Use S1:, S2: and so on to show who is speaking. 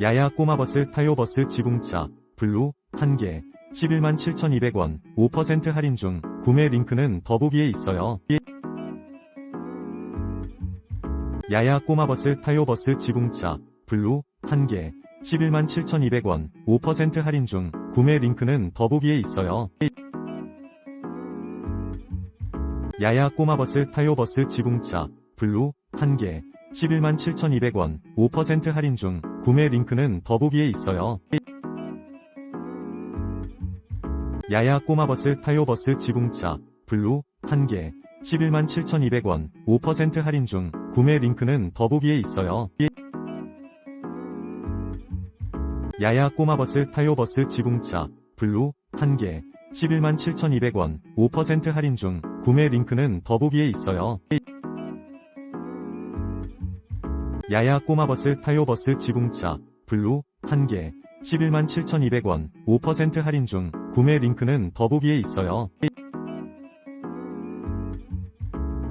S1: 야야 꼬마버스 타요버스 지붕차 블루 1개 11만 7,200원 5% 할인 중 구매 링크는 더보기에 있어요. 야야 꼬마버스 타요버스 지붕차 블루 1개 11만 7,200원 5% 할인 중 구매 링크는 더보기에 있어요. 야야 꼬마버스 타요버스 지붕차 블루 1개 11만 7,200원 5% 할인 중 구매 링크는 더보기에 있어요. 야야 꼬마버스 타요버스 지붕차 블루 1개 11만 7,200원 5% 할인 중 구매 링크는 더보기에 있어요. 야야 꼬마버스 타요버스 지붕차 블루 1개 11만 7,200원 5% 할인 중 구매 링크는 더보기에 있어요. 야야 꼬마버스 타요버스 지붕차 블루 1개 11만 7,200원 5% 할인 중 구매 링크는 더보기에 있어요.